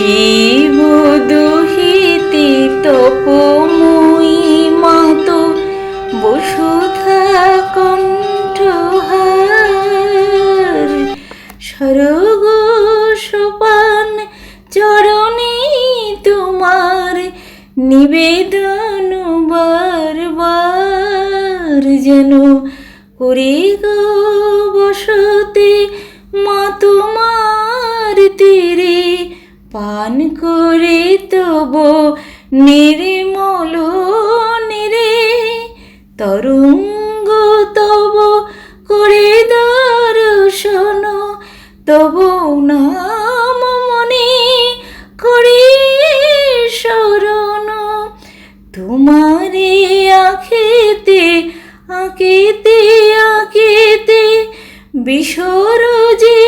শিব দুহিতে তপময়ী মাতো, বসুধা কণ্ঠহার। সরগ সোপান চরণে তোমার নিবেদন বারবার যেন করে গো বসতে মা তোমার তীরে। পান করে তব নির্মল নিরে, তরঙ্গ তব করে দর্শন, তব নাম মনে করে শরণ। তোমারে আখেতে আঁকেতে আঁকেতে বিসর যে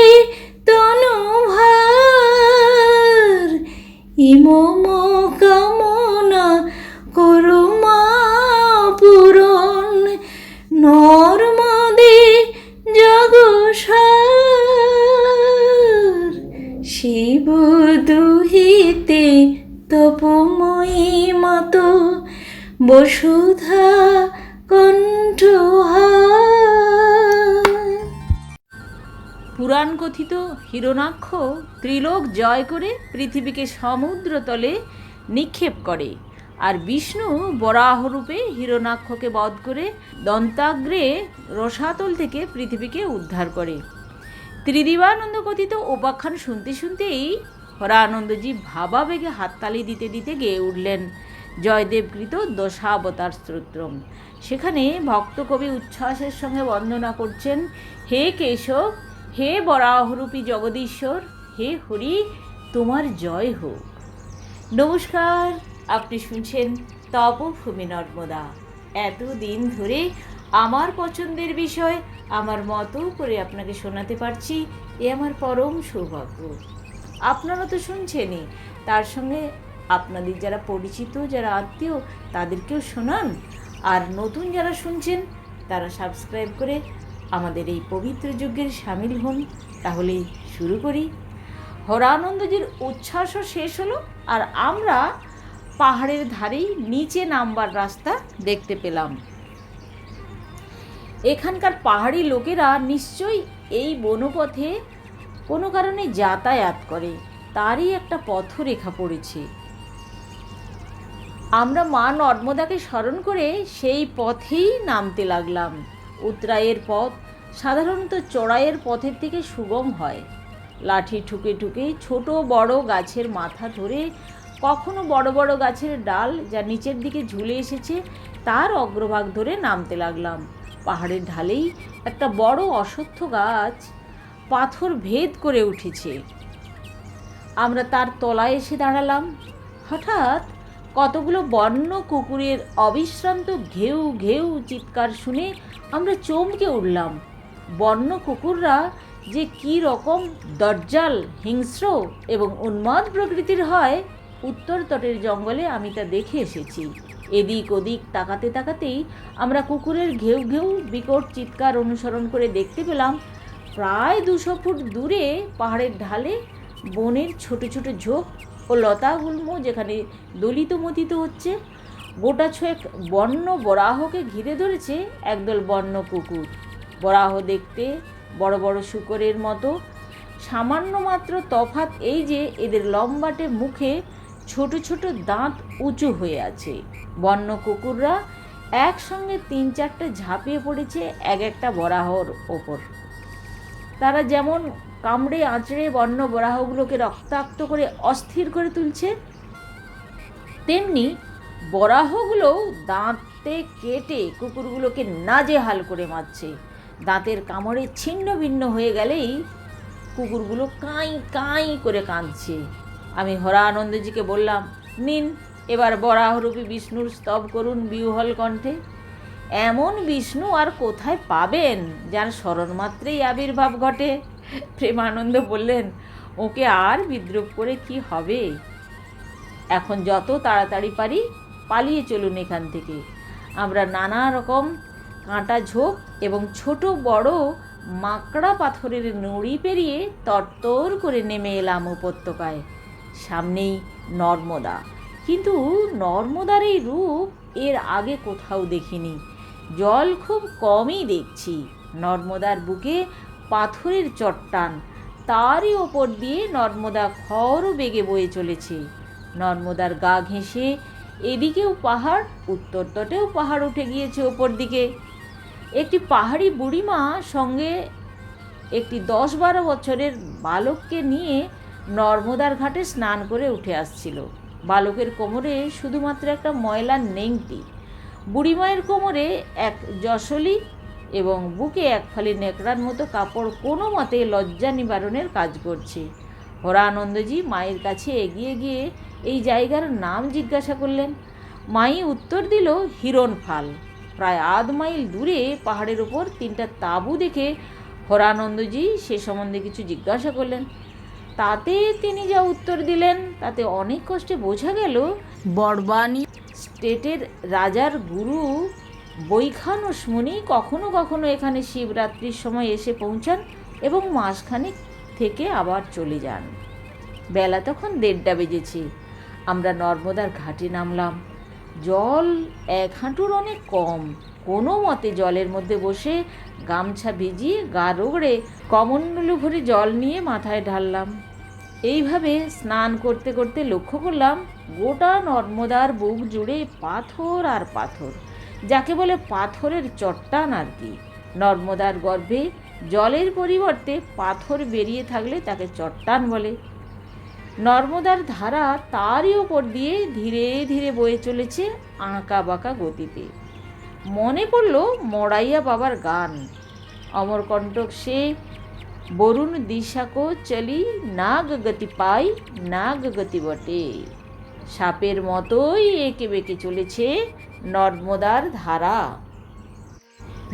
ইমম কামনা করো মা পূরণ। নর্মদে জগসার শিব দুহিতে তপময়ী মতো বসুধা কথিত হিরণাক্ষ ত্রিলোক জয় করে পৃথিবীকে সমুদ্রতলে নিক্ষেপ করে। আর বিষ্ণু বরাহরূপে হিরণাক্ষকে বধ করে দন্তাগ্রে রসাতল থেকে পৃথিবীকে উদ্ধার করে। ত্রিদিবানন্দ কথিত উপাখ্যান শুনতে শুনতেই হরানন্দজি ভাবাবেগে হাততালি দিতে দিতে গেয়ে উঠলেন জয়দেবকৃত দশাবতার স্তোত্রম সেখানে ভক্ত কবি উচ্ছ্বাসের সঙ্গে বন্দনা করছেন, হে কেশব হে বরাহরূপী জগদীশ্বর, হে হরি, তোমার জয় হোক। নমস্কার, আপনি শুনছেন তপভূমি নর্মদা। এতদিন ধরে আমার পছন্দের বিষয়, আমার মতো করে আপনাকে শোনাতে পারছি, এ আমার পরম সৌভাগ্য। আপনারা তো শুনছেনই, তার সঙ্গে আপনাদের যারা পরিচিত, যারা আত্মীয়, তাদেরকেও শোনান। আর নতুন যারা শুনছেন, তারা সাবস্ক্রাইব করে আমাদের এই পবিত্র যজ্ঞের সামিল হন। তাহলে শুরু করি। হরানন্দজির উচ্ছ্বাসও শেষ হলো আর আমরা পাহাড়ের ধারেই নিচে নামবার রাস্তা দেখতে পেলাম। এখানকার পাহাড়ি লোকেরা নিশ্চয়ই এই বনপথে কোনো কারণে যাতায়াত করে, তারই একটা পথরেখা পড়েছে। আমরা মা নর্মদাকে স্মরণ করে সেই পথেই নামতে লাগলাম। উত্তরায়ের পথ সাধারণত চড়াইয়ের পথের থেকে সুগম হয়। লাঠি ঠুকে ঠুকে ছোট বড় গাছের মাথা ধরে কখনো বড় বড় গাছের ডাল যা নিচের দিকে ঝুলে এসেছে তার অগ্রভাগ ধরে নামতে লাগলাম। পাহাড়ের ঢালেই একটা বড় অশ্বত্থ গাছ পাথর ভেদ করে উঠেছে। আমরা তার তলায় এসে দাঁড়ালাম। হঠাৎ কতগুলো বন্য কুকুরের অবিশ্রান্ত ঘেউ ঘেউ চিৎকার শুনে আমরা চমকে উঠলাম। বন্য কুকুররা যে কী রকম দরজাল, হিংস্র এবং উন্মাদ প্রকৃতির হয়, উত্তর তটের জঙ্গলে আমি তা দেখে এসেছি। এদিক ওদিক তাকাতে তাকাতেই আমরা কুকুরের ঘেউ ঘেউ বিকট চিৎকার অনুসরণ করে দেখতে পেলাম, প্রায় দুশো ফুট দূরে পাহাড়ের ঢালে বনের ছোট ছোট ঝোপ ও লতা লতাগুল্ম যেখানে দলিত মতিত হচ্ছে গোটা ছয়েক বন্য বরাহকে ঘিরে ধরেছে একদল বন্য কুকুর। বরাহ দেখতে বড় বড় শুকরের মতো। সামান্য মাত্র তফাৎ এই যে এদের লম্বাটে মুখে ছোট ছোট দাঁত উঁচু হয়ে আছে। বন্য কুকুররা একসঙ্গে তিন চারটে ঝাঁপিয়ে পড়েছে এক একটা বরাহর ওপর। তারা যেমন কামড়ে আঁচড়ে বন্য বরাহগুলোকে রক্তাক্ত করে অস্থির করে তুলছে, তেমনি বরাহগুলোও দাঁতে কেটে কুকুরগুলোকে নাজেহাল করে মারছে। দাঁতের কামড়ে ছিন্ন ভিন্ন হয়ে গেলেই কুকুরগুলো কাঁই কাঁই করে কাঁদছে। আমি হরা আনন্দজিকে বললাম, নিন, এবার বরাহরূপী বিষ্ণুর স্তব করুন বিহল কণ্ঠে। এমন বিষ্ণু আর কোথায় পাবেন যার স্মরণ মাত্রেই আবির্ভাব ঘটে? প্রেমানন্দ বললেন, ওকে আর বিদ্রুপ করে কি হবে? এখন যত তাড়াতাড়ি পারি পালিয়ে চলুন এখান থেকে। আমরা নানা রকম কাঁটা ঝোপ এবং ছোট বড় মাকড়া পাথরের নুড়ি পেরিয়ে তরতর করে নেমে এলাম উপত্যকায়। সামনেই নর্মদা। কিন্তু নর্মদার এই রূপ এর আগে কোথাও দেখিনি। জল খুব কমই দেখছি। নর্মদার বুকে পাথরের চট্টান। তারই ওপর দিয়ে নর্মদা খড় বেগে বয়ে চলেছে। নর্মদার গা ঘেঁষে এদিকেও পাহাড়, উত্তর তটেও পাহাড় উঠে গিয়েছে ওপর দিকে। একটি পাহাড়ি বুড়িমা সঙ্গে একটি দশ বারো বছরের বালককে নিয়ে নর্মদার ঘাটে স্নান করে উঠে আসছিল। বালকের কোমরে শুধুমাত্র একটা ময়লার নেংটি। বুড়িমায়ের কোমরে এক যশলি এবং বুকে এক ফালি নেকড়ার মতো কাপড় কোনো মতে লজ্জা নিবারণের কাজ করছে। হরানন্দজি মায়ের কাছে এগিয়ে গিয়ে এই জায়গার নাম জিজ্ঞাসা করলেন। মাই উত্তর দিল হিরণফাল প্রায় আধ মাইল দূরে পাহাড়ের ওপর তিনটা তাঁবু দেখে হরানন্দজি সে সম্বন্ধে কিছু জিজ্ঞাসা করলেন। তাতে তিনি যা উত্তর দিলেন, তাতে অনেক কষ্টে বোঝা গেল, বড়বাণী স্টেটের রাজার গুরু বৈখানস মুনি কখনো কখনো এখানে শিবরাত্রির সময় এসে পৌঁছান এবং মাসখানেক থেকে আবার চলে যান। বেলা তখন দেড়টা বেজেছে। আমরা নর্মদার ঘাটে নামলাম। জল এক হাঁটুর অনেক কম। কোনো মতে জলের মধ্যে বসে গামছা ভিজিয়ে গা রগড়ে কমণ্ডলু ভরে জল নিয়ে মাথায় ঢাললাম। এইভাবে স্নান করতে করতে লক্ষ্য করলাম, গোটা নর্মদার বুক জুড়ে পাথর আর পাথর, যাকে বলে পাথরের চট্টান আর কি। নর্মদার গর্ভে জলের পরিবর্তে পাথর বেরিয়ে থাকলে তাকে চট্টান বলে। নর্মদার ধারা তারই ওপর দিয়ে ধীরে ধীরে বয়ে চলেছে আঁকা বাঁকা গতিতে। মনে পড়ল মড়াইয়া বাবার গান। অমরকণ্টক সে, বরুণ দিশাকো চলি, নাগ গতি পাই, নাগ গতি বটে। সাপের মতোই এঁকে বেঁকে চলেছে নর্মদার ধারা।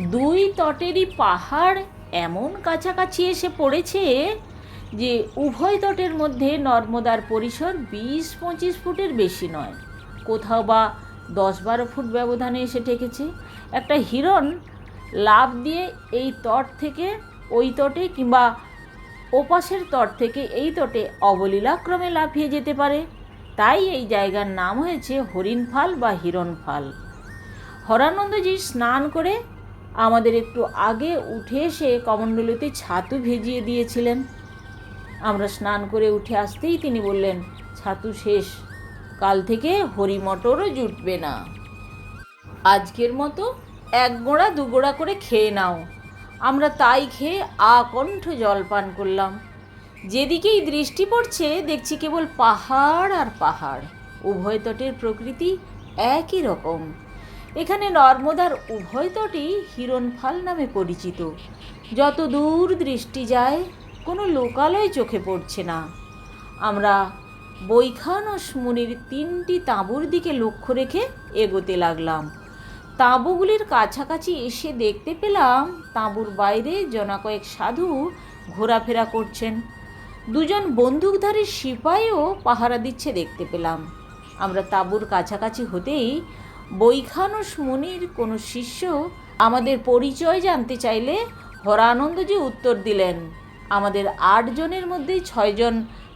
দুই তটেরই পাহাড় এমন কাছাকাছি এসে পড়েছে যে উভয় তটের মধ্যে নর্মদার পরিসর বিশ পঁচিশ ফুটের বেশি নয়। কোথাও বা দশ বারো ফুট ব্যবধানে এসে ঠেকেছে। একটা হিরণ লাভ দিয়ে এই তট থেকে ওই তটে কিংবা ওপাশের তট থেকে এই তটে অবলীলাক্রমে লাফিয়ে যেতে পারে। তাই এই জায়গার নাম হয়েছে হরিণফাল বা হিরণফাল। হরানন্দজি স্নান করে আমাদের একটু আগে উঠে এসে কমণ্ডলুতে ছাতু ভেজিয়ে দিয়েছিলেন। আমরা স্নান করে উঠে আসতেই তিনি বললেন, ছাতু শেষ, কাল থেকে হরিমটরও জুটবে না। আজকের মতো এক গোড়া, দু গোড়া করে খেয়ে নাও। আমরা তাই খেয়ে আকণ্ঠ জলপান করলাম। যেদিকেই দৃষ্টি পড়ছে, দেখছি কেবল পাহাড় আর পাহাড়। উভয় তটের প্রকৃতি একই রকম। এখানে নর্মদার উভয় তটই হিরণফাল নামে পরিচিত। যত দূর দৃষ্টি যায় কোনো লোকালয় চোখে পড়ছে না। আমরা বৈখানস মুনির তিনটি তাঁবুর দিকে লক্ষ্য রেখে এগোতে লাগলাম। তাঁবুগুলির কাছাকাছি এসে দেখতে পেলাম তাঁবুর বাইরে জনা কয়েক সাধু ঘোরাফেরা করছেন। দুজন বন্দুকধারী সিপাইও পাহারা দিচ্ছে দেখতে পেলাম। আমরা তাঁবুর কাছাকাছি হতেই বৈখানস মুনির কোনো শিষ্য আমাদের পরিচয় জানতে চাইলে হরানন্দজি উত্তর দিলেন আমাদের আটজনের মধ্যে ছয়জন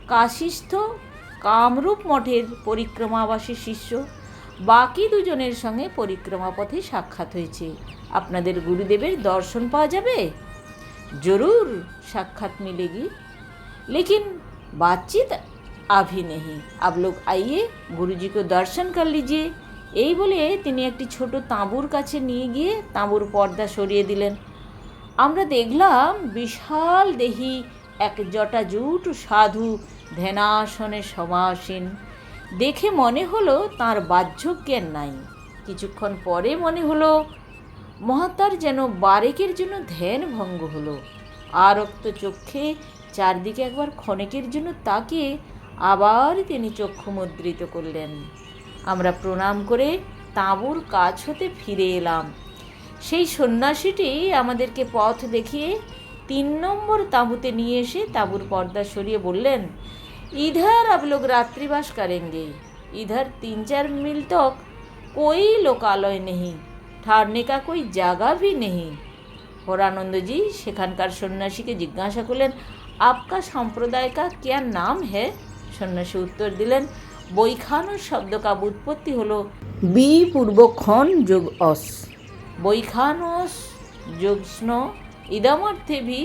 কাশিস্থ কামরূপ মঠের পরিক্রমাবাসী শিষ্য বাকি দুজনের সঙ্গে পরিক্রমা পথে সাক্ষাৎ হয়েছে আপনাদের গুরুদেবের দর্শন পাওয়া যাবে জরুর সাক্ষাৎ मिलेगी लेकिन बातचीत अभी नहीं आप लोग आइए गुरु जी को दर्शन कर लीजिए এই বলে তিনি একটি ছোট তাঁবুর কাছে নিয়ে গিয়ে তাঁবুর পর্দা সরিয়ে দিলেন আমরা দেখলাম বিশাল দেহি এক জটাজুট সাধু ধ্যানাসনে সমাসীন। দেখে মনে হলো তার বাহ্যজ্ঞান নাই। কিছুক্ষণ পরে মনে হলো, মহাত্মার যেন বারেকের জন্য ধ্যান ভঙ্গ হলো। আরক্ত চক্ষে চারদিকে একবার ক্ষণেকের জন্য তাকে আবার তিনি চক্ষু মুদ্রিত করলেন। আমরা প্রণাম করে তাঁবুর কাছ হতে ফিরে এলাম। সেই সন্ন্যাসীটি আমাদেরকে পথ দেখিয়ে তিন নম্বর তাঁবুতে নিয়ে এসে তাঁবুর পর্দা সরিয়ে বললেন इधर अब लोग रात्रिवास करेंगे इधर तीन चार मील तक कोई लोकालय नहीं ठहरने का कोई জায়গা भी नहीं হরানন্দজি সেখানকার সন্ন্যাসীকে জিজ্ঞাসা করলেন আপকা সম্প্রদায় কা ক্যা নাম है সন্ন্যাসী উত্তর দিলেন বৈখানস শব্দকাব উৎপত্তি হলো বি পূর্বক্ষণ যোগ অস বৈখানস যোগ স্ন ইদামর্থে ভি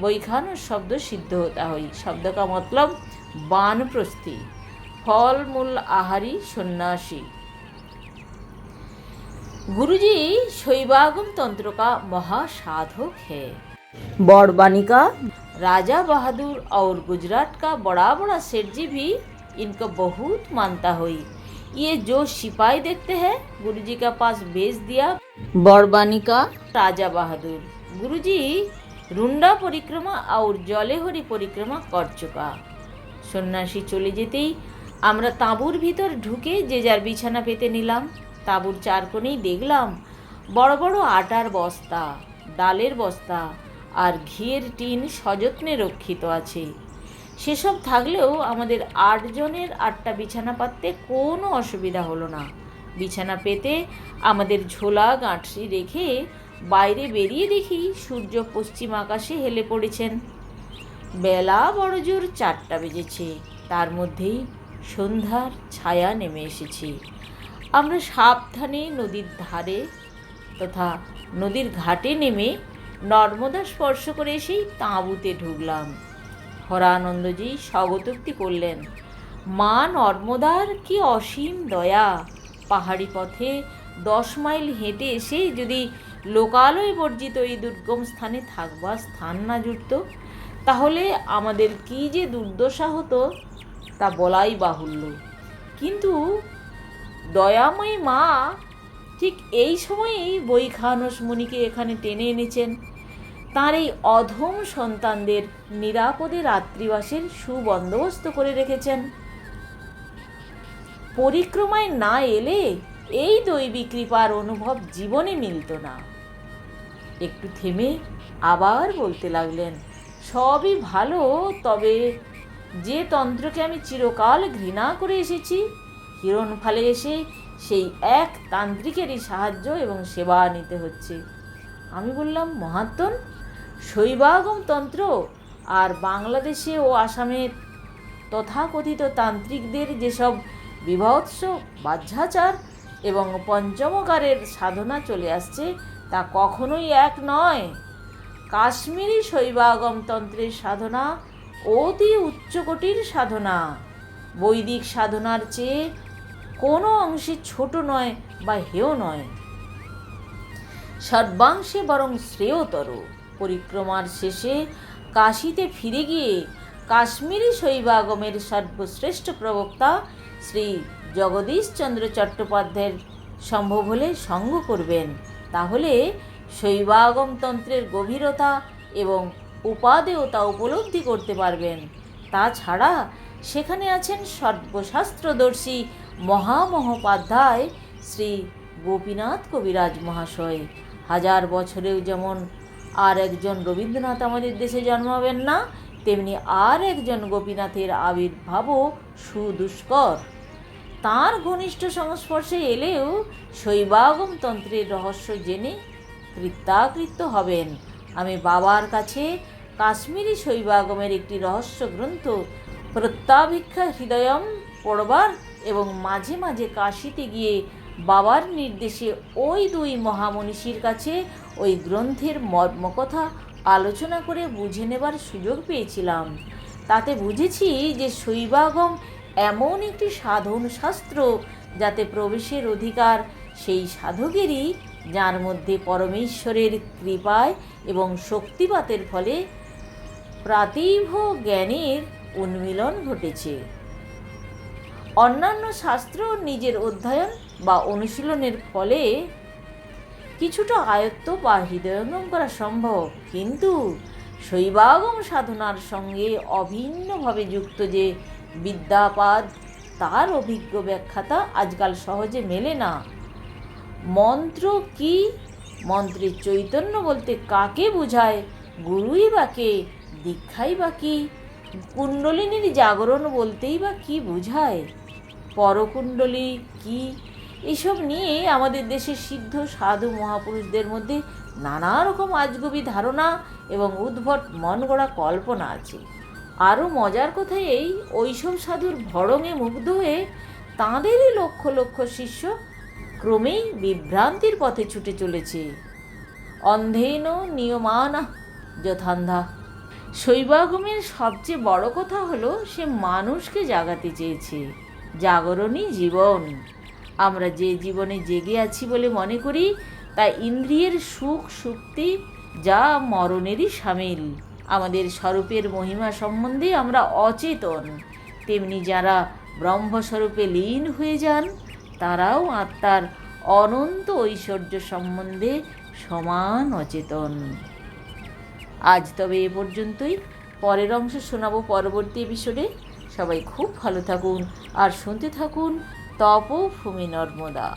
বৈখানস শব্দ সিদ্ধ হতা হই शब्द का मतलब बानप्रस्थी फल मूल आहारी सन्यासी गुरुजी शैवागम तंत्र का महासाधक है बड़बानिका राजा बहादुर और गुजरात का बड़ा बड़ा सेठ जी भी इनको बहुत मानता हुई ये जो सिपाही देखते हैं गुरुजी के पास भेज दिया बड़बानिका राजा बहादुर गुरुजी रुंडा परिक्रमा और जलेहरी परिक्रमा कर चुका সন্ন্যাসী চলে যেতেই আমরা তাঁবুর ভিতর ঢুকে যে যার বিছানা পেতে নিলাম তাঁবুর চার কোণেই দেখলাম বড় বড় আটার বস্তা ডালের বস্তা আর ঘিয়ের টিন সযত্নে রক্ষিত আছে সেসব থাকলেও আমাদের আটজনের আটটা বিছানা পাততে কোনো অসুবিধা হলো না। বিছানা পেতে আমাদের ঝোলা গাঁটরি রেখে বাইরে বেরিয়ে দেখি সূর্য পশ্চিম আকাশে হেলে পড়েছেন। বেলা বড় জোর চারটা বেজেছে। তার মধ্যেই সন্ধ্যার ছায়া নেমে এসেছে। আমরা সাবধানে নদীর ধারে তথা নদীর ঘাটে নেমে নর্মদা স্পর্শ করে এসেই তাঁবুতে ঢুকলাম। হরানন্দজি স্বগতোক্তি করলেন মা নর্মদার কি অসীম দয়া? পাহাড়ি পথে দশ মাইল হেঁটে এসে যদি লোকালয় বর্জিত এই দুর্গম স্থানে থাকবার স্থান না জুটত, তাহলে আমাদের কি যে দুর্দশা হতো তা বলাই বাহুল্য। কিন্তু দয়াময়ী মা ঠিক এই সময়েই বৈখানস মুনিকে এখানে টেনে এনেছেন। তার এই অধম সন্তানদের নিরাপদে রাত্রিবাসের সুবন্দোবস্ত করে রেখেছেন। পরিক্রমায় না এলে এই দৈবী কৃপার অনুভব জীবনে মিলত না। একটু থেমে আবার বলতে লাগলেন, সবই ভালো, তবে যে তন্ত্রকে আমি চিরকাল ঘৃণা করে এসেছি হিরণ ফালে এসে সেই এক তান্ত্রিকেরই সাহায্য এবং সেবা নিতে হচ্ছে। আমি বললাম, মহাত্মন শৈবাগম তন্ত্র আর বাংলাদেশে ও আসামের তথাকথিত তান্ত্রিকদের যেসব বিভৎস বাহ্যাচার এবং পঞ্চমকারের সাধনা চলে আসছে, তা কখনোই এক নয়। কাশ্মীরি শৈবাগম তন্ত্রের সাধনা অতি উচ্চকোটির সাধনা। বৈদিক সাধনার চেয়ে কোনো অংশে ছোট নয় বা হেয় নয়। সর্বাংশে বরং শ্রেয়তর। পরিক্রমার শেষে কাশিতে ফিরে গিয়ে কাশ্মীরি শৈবাগমের সর্বশ্রেষ্ঠ প্রবক্তা শ্রী জগদীশচন্দ্র চট্টোপাধ্যায়ের সম্ভব হলে সঙ্গ করবেন। তাহলে শৈবাগম তন্ত্রের গভীরতা এবং উপাদেয়তা উপলব্ধি করতে পারবেন। তাছাড়া সেখানে আছেন সর্বশাস্ত্রদর্শী মহামহোপাধ্যায় শ্রী গোপীনাথ কবিরাজ মহাশয়। হাজার বছরেও যেমন আর একজন রবীন্দ্রনাথ আমাদের দেশে জন্মাবেন না, তেমনি আর একজন গোপীনাথের আবির্ভাবও সুদুষ্কর। তার ঘনিষ্ঠ সংস্পর্শে এলেও শৈবাগম তন্ত্রের রহস্য জেনে কৃত্যাকৃত্য হবেন। আমি বাবার কাছে কাশ্মীরি শৈবাগমের একটি রহস্য গ্রন্থ প্রত্যাভিক্ষা হৃদয়ম পড়বার এবং মাঝে মাঝে কাশিতে গিয়ে বাবার নির্দেশে ওই দুই মহামনীষীর কাছে ওই গ্রন্থের মর্মকথা আলোচনা করে বুঝে নেবার সুযোগ পেয়েছিলাম। তাতে বুঝেছি যে শৈবাগম এমন একটি সাধন শাস্ত্র যাতে প্রবেশের অধিকার সেই সাধকেরই, যার মধ্যে পরমেশ্বরের কৃপায় এবং শক্তিপাতের ফলে প্রাতিভ জ্ঞানের উন্মিলন ঘটেছে। অন্যান্য শাস্ত্র নিজের অধ্যয়ন বা অনুশীলনের ফলে কিছুটা আয়ত্ত বা হৃদয়ঙ্গম করা সম্ভব। কিন্তু শৈবাগম সাধনার সঙ্গে অভিন্নভাবে যুক্ত যে বিদ্যাপাদ, তার অভিজ্ঞ ব্যাখ্যাতা আজকাল সহজে মেলে না। মন্ত্র কি? মন্ত্রের চৈতন্য বলতে কাকে বোঝায়? গুরুই বা কে? দীক্ষাই বা কি? কুণ্ডলিনীর জাগরণ বলতেই বা কি বোঝায়? পরকুণ্ডলী কি এসব নিয়ে আমাদের দেশের সিদ্ধ সাধু মহাপুরুষদের মধ্যে নানা রকম আজগুবি ধারণা এবং উদ্ভট মন গড়া কল্পনা আছে। আরও মজার কথা এই ওইসব সাধুর ভড়ঙে মুগ্ধ হয়ে তাঁদেরই লক্ষ লক্ষ শিষ্য ক্রমেই বিভ্রান্তির পথে ছুটে চলেছে। অন্ধেন নিয়মানা যথান্ধা। শৈবাগমের সবচেয়ে বড় কথা হলো সে মানুষকে জাগাতে চেয়েছে। জাগরণই জীবন। আমরা যে জীবনে জেগে আছি বলে মনে করি, তা ইন্দ্রিয়ের সুখ, সুক্তি যা মরণেরই সামিল। আমাদের স্বরূপের মহিমা সম্বন্ধে আমরা অচেতন। তেমনি যারা ব্রহ্মস্বরূপে লীন হয়ে যান, তারাও আত্মার অনন্ত ঐশ্বর্য সম্বন্ধে সমান অচেতন। আজ তবে এ পর্যন্তই। পরের অংশ শোনাবো পরবর্তী এপিসোডে সবাই খুব ভালো থাকুন আর শুনতে থাকুন তপ ভূমি নর্মদা।